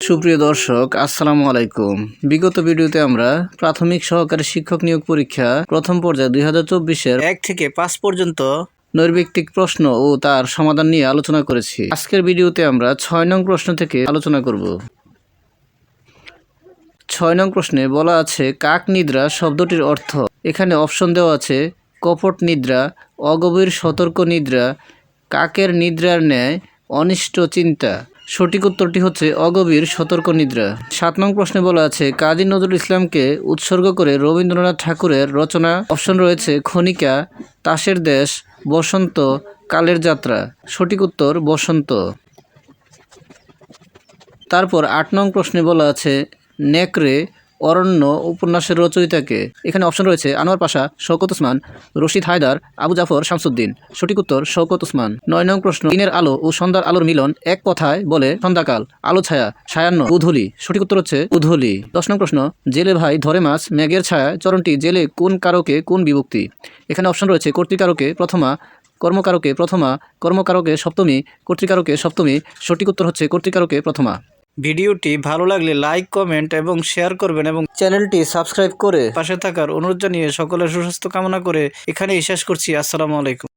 সুপ্রিয় দর্শক, আসসালামু আলাইকুম। বিগত ভিডিওতে আমরা প্রাথমিক সহকারী শিক্ষক নিয়োগ পরীক্ষা প্রথম পর্যায়ে দুই হাজার চব্বিশের এক থেকে পাঁচ পর্যন্ত নৈর্ব্যক্তিক প্রশ্ন ও তার সমাধান নিয়ে আলোচনা করেছি। আজকের ভিডিওতে আমরা ছয় নং প্রশ্ন থেকে আলোচনা করব। ছয় নং প্রশ্নে বলা আছে, কাক নিদ্রা শব্দটির অর্থ। এখানে অপশন দেওয়া আছে, কপট নিদ্রা, অগভীর সতর্ক নিদ্রা, কাকের নিদ্রার ন্যায় অনিষ্ট চিন্তা। সঠিক উত্তরটি হচ্ছে অগভীর সতর্ক নিদ্রা। সাত নং প্রশ্নে বলা আছে, কাজী নজরুল ইসলামকে উৎসর্গ করে রবীন্দ্রনাথ ঠাকুরের রচনা অপশন রয়েছে, খনিকা, তাসের দেশ, বসন্ত, কালের যাত্রা। সঠিক উত্তর, বসন্ত। তারপর আট নং প্রশ্নে বলা আছে, নেকড়ে অরণ্য উপন্যাসের রচয়িতাকে। এখানে অপশন রয়েছে আনোয়ার পাশা, শওকত ওসমান, রশিদ হায়দার, আবু জাফর শামসুদ্দিন। সঠিক উত্তর, শওকত ওসমান। নয় নং প্রশ্ন, দিনের আলো ও সন্ধ্যার আলোর মিলন এক কথায় বলে সন্ধ্যাকাল, আলো ছায়া ছায়ান্ন উধুলি। সঠিক উত্তর হচ্ছে উধুলি। দশ নং প্রশ্ন, জেলে ভাই ধরে মাছ মেঘের ছায়া, চরণটি জেলে কোন কারকে কোন বিভক্তি? এখানে অপশন রয়েছে কর্তৃকারকে প্রথমা, কর্মকারকে প্রথমা, কর্মকারকে সপ্তমী, কর্তৃকারকে সপ্তমী। সঠিক উত্তর হচ্ছে কর্তৃকারকে প্রথমা। ভিডিওটি ভালো লাগলে লাইক, কমেন্ট এবং শেয়ার করবেন এবং চ্যানেলটি সাবস্ক্রাইব করে পাশে থাকার অনুরোধ জানিয়ে সকলের সুস্বাস্থ্য কামনা করে এখানেই শেষ করছি। আসসালামু আলাইকুম।